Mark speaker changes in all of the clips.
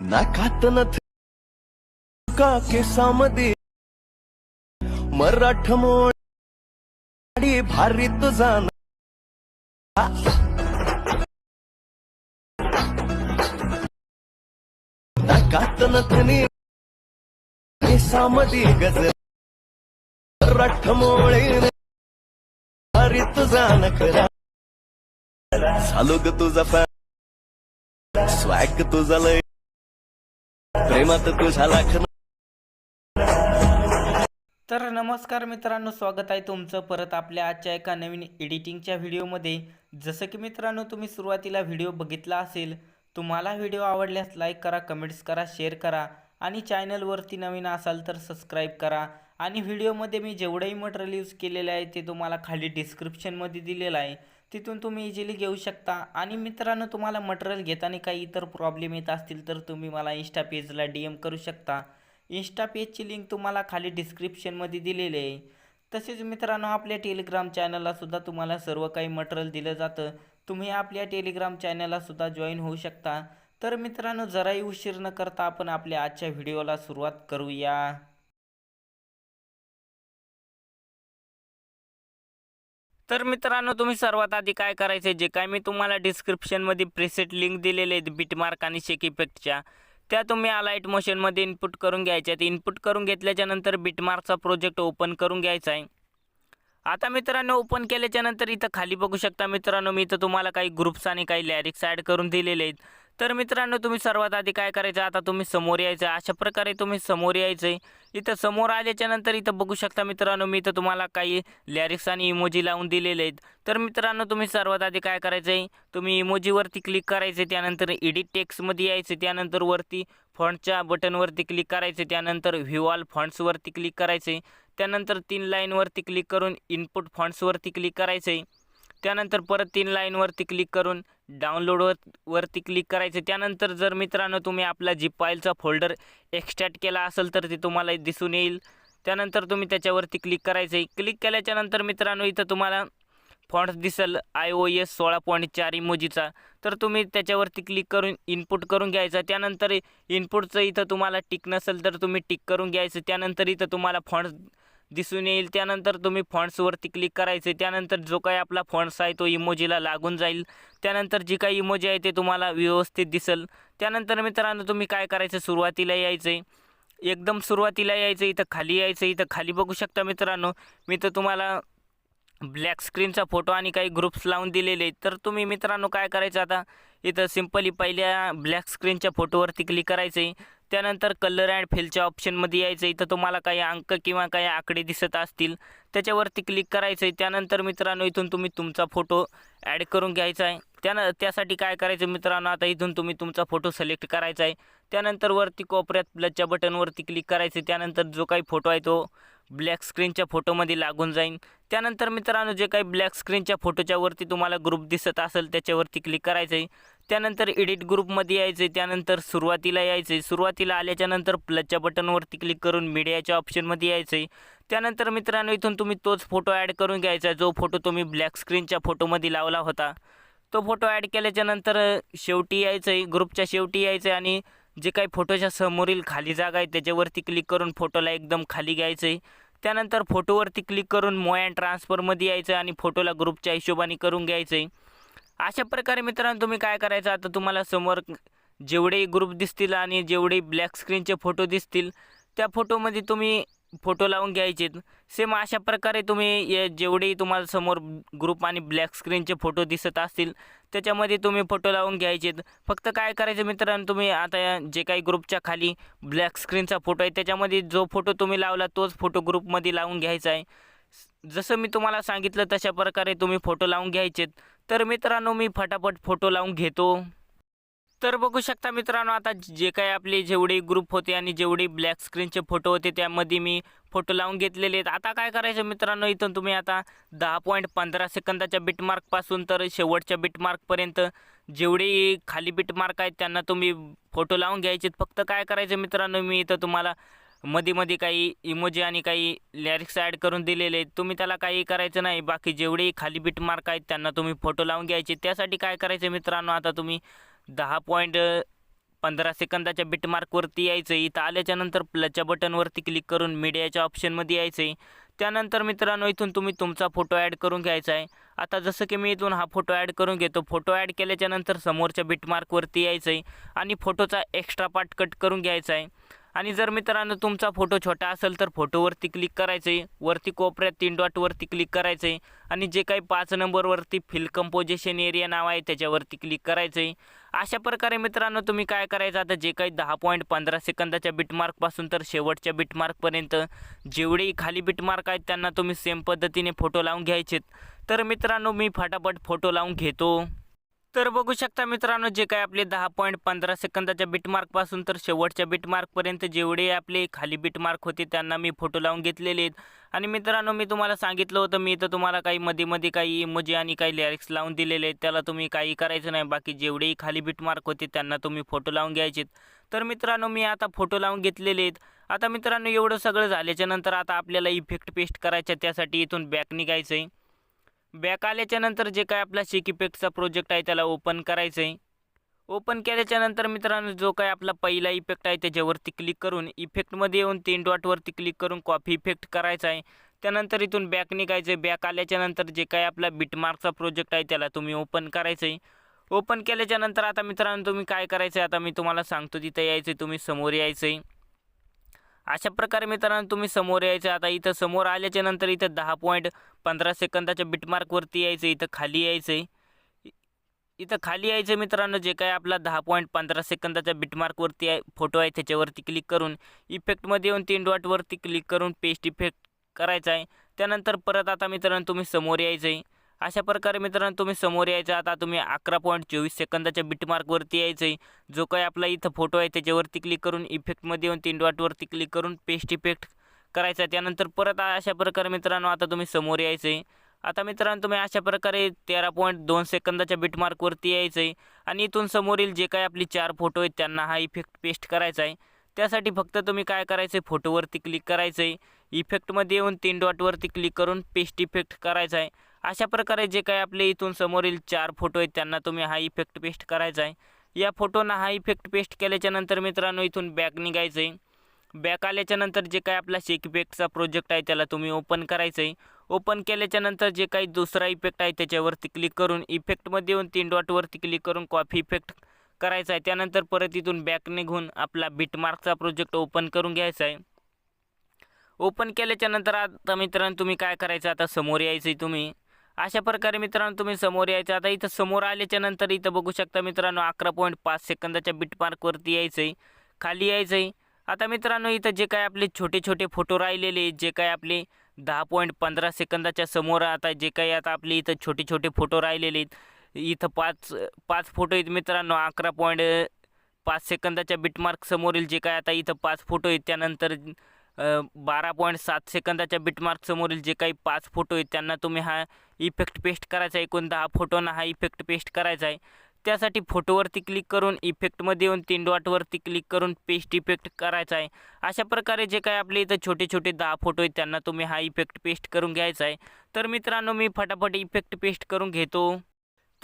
Speaker 1: नाकात नथ का केसामध्ये मराठमोळी भारी तुझा नाकात नथनी केसामध्ये गजर मराठमोळी भारी तुझा नखरा झालो ग तुझा फॅन स्वॅग तुझा लय प्रेमात तुझा लाख
Speaker 2: तर नमस्कार मित्रांनो स्वागत आहे तुमचं परत आपल्या आजच्या एका नवीन एडिटिंगच्या व्हिडिओमध्ये. जसं की मित्रांनो तुम्ही सुरुवातीला व्हिडिओ बघितला असेल तुम्हाला व्हिडिओ आवडल्यास लाईक करा कमेंट्स करा शेअर करा आणि चॅनलवरती नवीन असाल तर सबस्क्राईब करा. आणि व्हिडिओमध्ये मी जेवढंही मटेरियल यूज केलेलं आहे ते तुम्हाला खाली डिस्क्रिप्शनमध्ये दिलेलं आहे. तिथून तुम्ही इझिली घेऊ शकता. आणि मित्रांनो तुम्हाला मटेरियल घेताना काही इतर प्रॉब्लेम येत असतील तर तुम्ही मला इन्स्टा पेजला डी एम करू शकता. इन्स्टा पेजची लिंक तुम्हाला खाली डिस्क्रिप्शनमध्ये दिलेली आहे. तसेच मित्रांनो आपल्या टेलिग्राम चॅनलला सुद्धा तुम्हाला सर्व काही मटेरियल दिलं जातं. तुम्ही आपल्या टेलिग्राम चॅनलला सुद्धा जॉईन होऊ शकता. तर मित्रांनो जराही उशीर न करता आपण आपल्या आजच्या व्हिडिओला सुरुवात करूया. तर मित्रांनो तुम्ही सर्वात आधी काय करायचे जे काय मी तुम्हाला डिस्क्रिप्शनमध्ये प्रिसेट लिंक दिलेले आहेत बिटमार्क आणि शेक इफेक्टच्या त्या तुम्ही लाइट मोशनमध्ये इनपुट करून घ्यायच्या आहेत. इनपुट करून घेतल्याच्या नंतर बिटमार्कचा प्रोजेक्ट ओपन करून घ्यायचा आहे. आता मित्रांनो ओपन केल्याच्यानंतर इथं खाली बघू शकता मित्रांनो मी इथं तुम्हाला काही ग्रुप्स आणि काही लॅरिक्स ॲड करून दिलेले आहेत. तर मित्रांनो तुम्ही सर्वात आधी काय करायचं? आता तुम्ही समोर यायचं. अशा प्रकारे तुम्ही समोर यायचं. आहे इथं समोर आल्याच्यानंतर इथं बघू शकता मित्रांनो मी इथं तुम्हाला काही लॅरिक्स आणि इमोजी लावून दिलेले आहेत. तर मित्रांनो तुम्ही सर्वात आधी काय करायचं आहे तुम्ही इमोजीवरती क्लिक करायचे त्यानंतर एडिट टेक्स्टमध्ये यायचे त्यानंतर वरती फॉन्टच्या बटनवरती क्लिक करायचे त्यानंतर व्ह्यू ऑल फॉन्ट्सवरती क्लिक करायचे त्यानंतर तीन लाईनवरती क्लिक करून इनपुट फॉन्ट्सवरती क्लिक करायचे त्यानंतर परत तीन लाईनवरती क्लिक करून डाउनलोडवर वरती क्लिक करायचं. त्यानंतर जर मित्रांनो तुम्ही आपला जी फाईलचा फोल्डर एक्स्ट्रॅक्ट केला असेल तर ते तुम्हाला दिसून येईल. त्यानंतर तुम्ही त्याच्यावरती क्लिक करायचं क्लिक केल्याच्यानंतर मित्रांनो इथं तुम्हाला फॉन्ट दिसेल आय ओ एस सोळा पॉईंट चार इमोजीचा तर तुम्ही त्याच्यावरती क्लिक करून इनपुट करून घ्यायचा. त्यानंतर इनपुटचं इथं तुम्हाला टिक नसेल तर तुम्ही टिक करून घ्यायचं. त्यानंतर इथं तुम्हाला फॉन्ट दिसून येईल. त्यानंतर तुम्ही फॉन्ट्सवरती क्लिक करायचे. त्यानंतर जो काही आपला फॉन्ट्स आहे तो इमोजीला लागून जाईल. त्यानंतर जी काही इमोजी आहे ते तुम्हाला व्यवस्थित दिसेल. त्यानंतर मित्रांनो तुम्ही काय करायचं? सुरुवातीला यायचं. आहे एकदम सुरुवातीला यायचं. इथं खाली यायचं. इथं खाली बघू शकता मित्रांनो मी तर तुम्हाला ब्लॅक स्क्रीनचा फोटो आणि काही ग्रुप्स लावून दिलेले तर तुम्ही मित्रांनो काय करायचं आता? इथं सिम्पली पहिल्या ब्लॅक स्क्रीनच्या फोटोवरती क्लिक करायचं आहे त्यानंतर कलर अँड फिलच्या ऑप्शनमध्ये यायचं इथं तुम्हाला काही अंक किंवा काही आकडे दिसत असतील त्याच्यावरती क्लिक करायचं आहे त्यानंतर मित्रांनो इथून तुम्ही तुमचा फोटो ॲड करून घ्यायचा आहे त्यान त्यासाठी काय करायचं मित्रांनो आता इथून तुम्ही तुमचा फोटो सिलेक्ट करायचा आहे त्यानंतर वरती कोपऱ्यात प्लसच्या बटनवरती क्लिक करायचं त्यानंतर जो काही फोटो आहे तो ब्लॅक स्क्रीनच्या फोटोमध्ये लागून जाईल त्यानंतर मित्रांनो जे काही ब्लॅक स्क्रीनच्या फोटोच्या वरती तुम्हाला ग्रुप दिसत असेल त्याच्यावरती क्लिक करायचं आहे त्यानंतर एडिट ग्रुपमध्ये यायचं आहे त्यानंतर सुरुवातीला यायचं आहे सुरुवातीला आल्याच्यानंतर प्लसच्या बटनवरती क्लिक करून मीडियाच्या ऑप्शनमध्ये यायचं आहे त्यानंतर मित्रांनो इथून तुम्ही तोच फोटो ॲड करून घ्यायचा जो फोटो तुम्ही ब्लॅक स्क्रीनच्या फोटोमध्ये लावला होता. तो फोटो ॲड केल्याच्यानंतर शेवटी यायचं आहे ग्रुपच्या शेवटी यायचं आहे आणि जे काही फोटोच्या समोरील खाली जागा आहे त्याच्यावरती क्लिक करून फोटोला एकदम खाली घ्यायचं आहे त्यानंतर फोटोवरती क्लिक करून मोय अँड ट्रान्सफरमध्ये यायचं आणि फोटोला ग्रुपच्या हिशोबाने करून घ्यायचं आहे अशा प्रकारे मित्रांनो तुम्ही काय करायचं? आता तुम्हाला समोर जेवढेही ग्रुप दिसतील आणि जेवढे ब्लॅक स्क्रीनचे फोटो दिसतील त्या फोटोमध्ये तुम्ही फोटो लावून घ्यायचे सेम अशा प्रकारे तुम्ही ये जेवढेही तुम्हाला समोर ग्रुप आणि ब्लॅक स्क्रीनचे फोटो दिसत असतील त्याच्यामध्ये तुम्ही फोटो लावून घ्यायचे फक्त काय करायचं मित्रांनो तुम्ही आता जे काही ग्रुपच्या खाली ब्लॅक स्क्रीनचा फोटो आहे त्याच्यामध्ये जो फोटो तुम्ही लावला तोच फोटो ग्रुपमध्ये लावून घ्यायचा आहे. जसं मी तुम्हाला सांगितलं तशा प्रकारे तुम्ही फोटो लावून घ्यायचेत. तर मित्रांनो मी फटाफट फोटो लावून घेतो. तर बघू शकता मित्रांनो आता जे काही आपले जेवढे ग्रुप होते आणि जेवढे ब्लॅक स्क्रीनचे फोटो होते त्यामध्ये मी फोटो लावून घेतलेले आहेत. आता काय करायचं मित्रांनो इथून तुम्ही आता दहा पॉईंट पंधरा सेकंदाच्या बिटमार्कपासून तर शेवटच्या बिटमार्कपर्यंत जेवढे खाली बिटमार्क आहेत त्यांना तुम्ही फोटो लावून घ्यायचे फक्त काय करायचं मित्रांनो मी इथं तुम्हाला मध्ये मध्ये काही इमोजी आणि काही लॅरिक्स ॲड करून दिलेले आहेत. तुम्ही त्याला काही करायचं नाही. बाकी जेवढेही खाली बीट मार्क आहेत त्यांना तुम्ही फोटो लावून घ्यायचे. त्यासाठी काय करायचं मित्रांनो? आता तुम्ही दहा पॉईंट पंधरा सेकंदाच्या बिटमार्कवरती यायचं आहे इथं आल्याच्यानंतर प्लच्या बटनवरती क्लिक करून मीडियाच्या ऑप्शनमध्ये यायचं आहे त्यानंतर मित्रांनो इथून तुम्ही तुमचा फोटो ॲड करून घ्यायचा आहे. आता जसं की मी इथून हा फोटो ॲड करून घेतो. फोटो ॲड केल्याच्यानंतर समोरच्या बिटमार्कवरती यायचं आहे आणि फोटोचा एक्स्ट्रा पार्ट कट करून घ्यायचा आहे. आणि जर मित्रांनो तुमचा फोटो छोटा असेल तर फोटोवरती क्लिक करायचं आहे वरती कोपऱ्यात तीन डॉटवरती क्लिक करायचं आहे आणि जे काही पाच नंबरवरती फिल कंपोजिशन एरिया नाव आहे त्याच्यावरती क्लिक करायचं आहे अशा प्रकारे मित्रांनो तुम्ही काय करायचं? आता जे काही दहा पॉईंट पंधरा सेकंदाच्या बिटमार्कपासून तर शेवटच्या बिटमार्कपर्यंत जेवढेही खाली बिटमार्क आहेत त्यांना तुम्ही सेम पद्धतीने फोटो लावून घ्यायचेत. तर मित्रांनो मी फटाफट फोटो लावून घेतो. तर बघू शकता मित्रांनो जे काय आपले दहा पॉईंट पंधरा सेकंदाच्या बिटमार्कपासून तर शेवटच्या बिटमार्कपर्यंत जेवढे आपले खाली बिटमार्क होते त्यांना मी फोटो लावून घेतलेले आहेत. आणि मित्रांनो मी तुम्हाला सांगितलं होतं मी इथं तुम्हाला काही मध्ये मध्ये काही इमोजी आणि काही लिरिक्स लावून दिलेले आहेत. त्याला तुम्ही काही करायचं नाही बाकी जेवढेही खाली बिटमार्क होते त्यांना तुम्ही फोटो लावून घ्यायचे तर मित्रांनो मी आता फोटो लावून घेतलेले आहेत. आता मित्रांनो एवढं सगळं झाल्याच्यानंतर आता आपल्याला इफेक्ट पेस्ट करायचं त्यासाठी इथून बॅक निघायचं आहे बॅक आल्याच्यानंतर जे काय आपला शेक इफेक्टचा प्रोजेक्ट आहे त्याला ओपन करायचं आहे. ओपन केल्याच्यानंतर मित्रांनो जो काय आपला पहिला इफेक्ट आहे त्याच्यावरती क्लिक करून इफेक्टमध्ये येऊन तीन डॉटवरती क्लिक करून कॉफी इफेक्ट करायचा आहे. त्यानंतर इथून बॅक निघायचं आहे. बॅक आल्याच्यानंतर जे काय आपला बिटमार्कचा प्रोजेक्ट आहे त्याला तुम्ही ओपन करायचं आहे. ओपन केल्याच्यानंतर आता मित्रांनो तुम्ही काय करायचं आहे? आता मी तुम्हाला सांगतो तिथं यायचं आहे तुम्ही समोर यायचं आहे. अशा प्रकारे मित्रांनो तुम्ही समोर यायचं. आता इथं समोर आल्याच्यानंतर इथं दहा पॉईंट पंधरा सेकंदाच्या बिटमार्कवरती यायचं इथं खाली यायचं आहे इ- इथं खाली यायचं मित्रांनो जे काय आपला दहा पॉईंट पंधरा सेकंदाच्या बिटमार्कवरती आहे फोटो आहे त्याच्यावरती क्लिक करून इफेक्टमध्ये येऊन तीन डॉटवरती क्लिक करून पेस्ट इफेक्ट करायचा आहे. त्यानंतर परत आता मित्रांनो तुम्ही समोर यायचं आहे अशा प्रकारे मित्रांनो तुम्ही समोर यायचं. आता तुम्ही अकरा पॉईंट चोवीस सेकंदाच्या बिटमार्कवरती यायचं आहे जो काही आपला इथं फोटो आहे त्याच्यावरती क्लिक करून इफेक्टमध्ये येऊन तीन डॉटवरती क्लिक करून पेस्ट इफेक्ट करायचा. आहे त्यानंतर परत अशा प्रकारे मित्रांनो आता तुम्ही समोर यायचं आहे आता मित्रांनो तुम्ही अशा प्रकारे तेरा पॉईंट दोन सेकंदाच्या बिटमार्कवरती यायचं आहे आणि इथून समोरील जे काही आपली चार फोटो आहेत त्यांना हा इफेक्ट पेस्ट करायचा आहे त्यासाठी फक्त तुम्ही काय करायचं आहे फोटोवरती क्लिक करायचं आहे इफेक्टमध्ये येऊन तीन डॉटवरती क्लिक करून पेस्ट इफेक्ट करायचा आहे अशा प्रकारे जे काही आपले इथून समोरील चार फोटो आहेत त्यांना तुम्ही हा इफेक्ट पेस्ट करायचा आहे. या फोटोना हा इफेक्ट पेस्ट केल्याच्यानंतर मित्रांनो इथून बॅक निघायचं आहे. बॅक आल्याच्यानंतर जे काही आपला शेक इफेक्टचा प्रोजेक्ट आहे त्याला तुम्ही ओपन करायचं आहे. ओपन केल्याच्यानंतर जे काही दुसरा इफेक्ट आहे त्याच्यावरती क्लिक करून इफेक्टमध्ये येऊन तीन डॉटवरती क्लिक करून कॉफी इफेक्ट करायचा आहे. त्यानंतर परत इथून बॅक निघून आपला बिटमार्कचा प्रोजेक्ट ओपन करून घ्यायचा आहे. ओपन केल्याच्यानंतर आता मित्रांनो तुम्ही काय करायचं? आता समोर यायचं आहे तुम्ही. अशा प्रकारे मित्रांनो तुम्ही समोर यायचं. आता इथं समोर आल्याच्यानंतर इथं बघू शकता मित्रांनो अकरा पॉईंट पाच सेकंदाच्या बिटमार्कवरती यायचं आहे खाली यायचं आहे आता मित्रांनो इथं जे काय आपले छोटे छोटे फोटो राहिलेले आहेत, जे काय आपले दहा पॉईंट पंधरा सेकंदाच्या समोर आता जे काही आता आपले इथं छोटे छोटे फोटो राहिलेले आहेत. इथं पाच पाच फोटो आहेत मित्रांनो अकरा पॉईंट पाच सेकंदाच्या बिटमार्क समोरील जे काय आता इथं पाच फोटो आहेत त्यानंतर बारा पॉईंट सात सेकंदाच्या बिटमार्क समोरील जे काही पाच फोटो आहेत त्यांना तुम्ही हा इफेक्ट पेस्ट करायचा आहे. एकूण दहा फोटोंना हा इफेक्ट पेस्ट करायचा आहे. त्यासाठी फोटोवरती क्लिक करून इफेक्टमध्ये येऊन तीन डॉटवरती क्लिक करून पेस्ट इफेक्ट करायचा आहे. अशा प्रकारे जे काय आपले इथं छोटे छोटे दहा फोटो आहेत त्यांना तुम्ही हा इफेक्ट पेस्ट करून घ्यायचा आहे. तर मित्रांनो मी फटाफट इफेक्ट पेस्ट करून घेतो.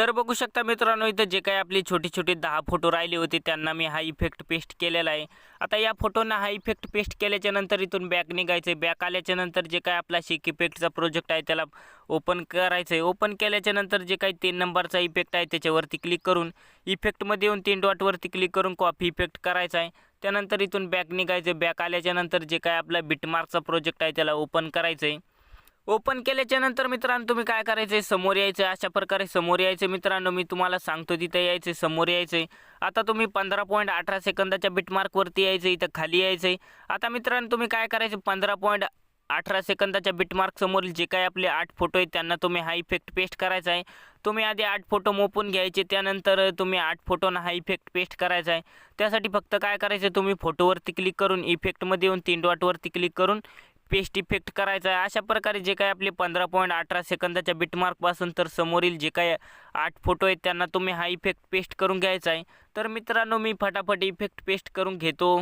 Speaker 2: तर बघू शकता मित्रांनो इथं जे काही आपली छोटे छोटे दहा फोटो राहिले होते त्यांना मी हा इफेक्ट पेस्ट केलेला आहे. आता या फोटोंना हा इफेक्ट पेस्ट केल्याच्यानंतर इथून बॅक निघायचं आहे बॅक आल्याच्यानंतर जे काय आपला शेक इफेक्टचा प्रोजेक्ट आहे त्याला ओपन करायचं आहे ओपन केल्याच्यानंतर जे काही तीन नंबरचा इफेक्ट आहे त्याच्यावरती क्लिक करून इफेक्टमध्ये येऊन तीन डॉटवरती क्लिक करून कॉफी इफेक्ट करायचा आहे. त्यानंतर इथून बॅक निघायचं बॅक आल्याच्यानंतर जे काय आपला बिटमार्कचा प्रोजेक्ट आहे त्याला ओपन करायचं आहे ओपन केल्याच्यानंतर मित्रांनो तुम्ही काय करायचं आहे समोर यायचं अशा प्रकारे समोर यायचं मित्रांनो. मी तुम्हाला सांगतो तिथं यायचं समोर यायचं आहे आता तुम्ही पंधरा पॉईंट अठरा सेकंदाच्या बिटमार्कवरती यायचं इथं खाली यायचं आहे आता मित्रांनो तुम्ही काय करायचं पंधरा पॉईंट अठरा सेकंदाच्या बिटमार्क समोरील जे काही आपले आठ फोटो आहेत त्यांना तुम्ही हा इफेक्ट पेस्ट करायचा आहे. तुम्ही आधी आठ फोटो मोपून घ्यायचे त्यानंतर तुम्ही आठ फोटोना हा इफेक्ट पेस्ट करायचा आहे. त्यासाठी फक्त काय करायचं तुम्ही फोटोवरती क्लिक करून इफेक्टमध्ये येऊन तीन डॉटवरती क्लिक करून पेस्ट इफेक्ट करायचा आहे. अशा प्रकारे जे काही आपले पंधरा पॉईंट अठरा सेकंदाच्या बिटमार्कपासून तर समोरील जे काही आठ फोटो आहेत त्यांना तुम्ही हा इफेक्ट पेस्ट करून घ्यायचा आहे. तर मित्रांनो मी फटाफट इफेक्ट पेस्ट करून घेतो.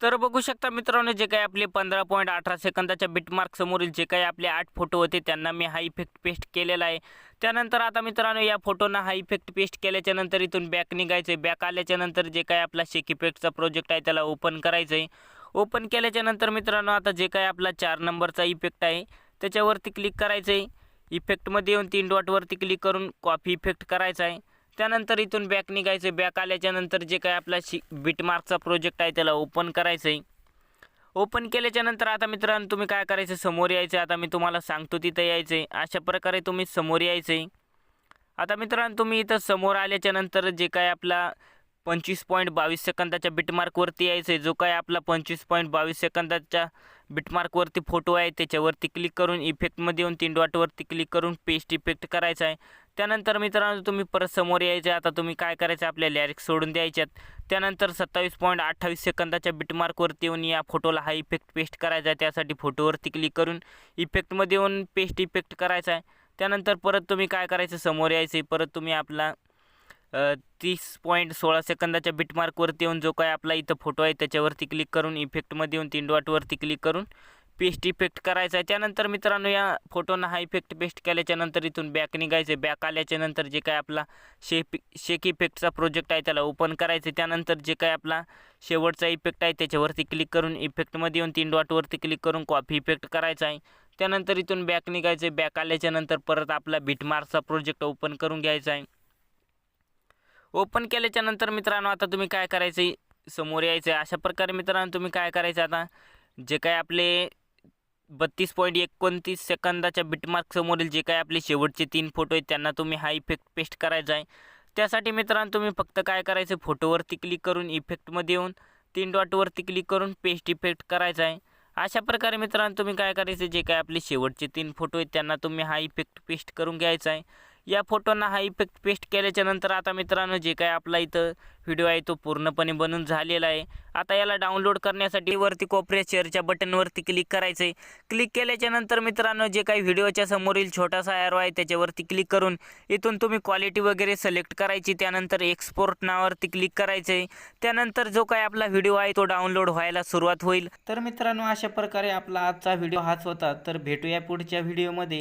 Speaker 2: तर बघू शकता मित्रांनो जे काही आपले पंधरा पॉईंट अठरा सेकंदाच्या बिटमार्क समोरील जे काही आपले आठ फोटो होते त्यांना मी हा इफेक्ट पेस्ट केलेला आहे. त्यानंतर आता मित्रांनो या फोटोना हा इफेक्ट पेस्ट केल्याच्यानंतर इथून बॅक निघायचं आहे बॅक आल्याच्यानंतर जे काही आपला शेक इफेक्टचा प्रोजेक्ट आहे त्याला ओपन करायचं आहे ओपन केल्याच्यानंतर मित्रांनो आता जे काही आपला चार नंबरचा इफेक्ट आहे त्याच्यावरती क्लिक करायचं आहे इफेक्टमध्ये येऊन तीन डॉटवरती क्लिक करून कॉपी इफेक्ट करायचा आहे. त्यानंतर इथून बॅक निघायचं बॅक आल्याच्यानंतर जे काय आपला शि बिटमार्कचा प्रोजेक्ट आहे त्याला ओपन करायचं आहे ओपन केल्याच्यानंतर आता मित्रांनो तुम्ही काय करायचं? समोर यायचं. आता मी तुम्हाला सांगतो तिथं यायचं आहे अशा प्रकारे तुम्ही समोर यायचं आहे आता मित्रांनो तुम्ही इथं समोर आल्याच्यानंतर जे काय आपला पंचवीस पॉईंट बावीस सेकंदाच्या बिटमार्कवरती यायचं आहे जो काय आपला पंचवीस पॉईंट बावीस सेकंदाच्या बिटमार्कवरती फोटो आहे त्याच्यावरती क्लिक करून इफेक्टमध्ये येऊन तीन डॉटवरती क्लिक करून पेस्ट इफेक्ट करायचा आहे. त्यानंतर मित्रांनो तुम्ही परत समोर यायचे आता तुम्ही काय करायचं आपल्या लॅरिक्स सोडून द्यायच्यात. त्यानंतर सत्तावीस पॉईंट अठ्ठावीस सेकंदाच्या बिटमार्कवरती येऊन या फोटोला हा इफेक्ट पेस्ट करायचा आहे. त्यासाठी फोटोवरती क्लिक करून इफेक्टमध्ये येऊन पेस्ट इफेक्ट करायचा आहे. त्यानंतर परत तुम्ही काय करायचं? समोर यायचं आहे परत तुम्ही आपला तीस पॉईंट सोळा सेकंदाच्या बिटमार्कवरती येऊन जो काय आपला इथं फोटो आहे त्याच्यावरती क्लिक करून इफेक्टमध्ये येऊन तीन डॉटवरती क्लिक करून पेस्ट इफेक्ट करायचा आहे. त्यानंतर मित्रांनो या फोटोनं हा इफेक्ट पेस्ट केल्याच्यानंतर इथून बॅक निघायचं आहे बॅक आल्याच्यानंतर जे काय आपला शेप शेक इफेक्टचा प्रोजेक्ट आहे त्याला ओपन करायचं आहे त्यानंतर जे काय आपला शेवटचा इफेक्ट आहे त्याच्यावरती क्लिक करून इफेक्टमध्ये येऊन तीन डॉटवरती क्लिक करून कॉपी इफेक्ट करायचा आहे. त्यानंतर इथून बॅक निघायचं आहे बॅक आल्याच्यानंतर परत आपला बिटमार्कचा प्रोजेक्ट ओपन करून घ्यायचा आहे. ओपन केल्याच्यानंतर मित्रांनो आता तुम्ही काय करायचं? आहे समोर यायचं. आहे अशा प्रकारे मित्रांनो तुम्ही काय करायचं आता? जे काय आपले बत्तीस पॉईंट एकोणतीस सेकंदाच्या बिटमार्क समोरील जे काय आपले शेवटचे तीन फोटो आहेत त्यांना तुम्ही हा इफेक्ट पेस्ट करायचा आहे. त्यासाठी मित्रांनो तुम्ही फक्त काय करायचं? फोटोवरती क्लिक करून इफेक्टमध्ये येऊन तीन डॉटवरती क्लिक करून पेस्ट इफेक्ट करायचा आहे. अशा प्रकारे मित्रांनो तुम्ही काय करायचं? जे काय आपले शेवटचे तीन फोटो आहेत त्यांना तुम्ही हा इफेक्ट पेस्ट करून घ्यायचा आहे. या फोटोंना हा इफेक्ट पेस्ट केल्याच्यानंतर आता मित्रांनो जे काय आपला इथं व्हिडिओ आहे तो पूर्णपणे बनून झालेला आहे. आता याला डाउनलोड करण्यासाठी वरती कोपऱ्या शेअरच्या बटनवरती क्लिक करायचं आहे क्लिक केल्याच्यानंतर मित्रांनो जे काही व्हिडिओच्या समोरील छोटासा ॲरो आहे त्याच्यावरती क्लिक करून इथून तुम्ही क्वालिटी वगैरे सिलेक्ट करायची त्यानंतर एक्सपोर्ट नावावरती क्लिक करायचं आहे त्यानंतर जो काही आपला व्हिडिओ आहे तो डाउनलोड व्हायला सुरुवात होईल. तर मित्रांनो अशा प्रकारे आपला आजचा व्हिडिओ हाच होता. तर भेटूया पुढच्या व्हिडिओमध्ये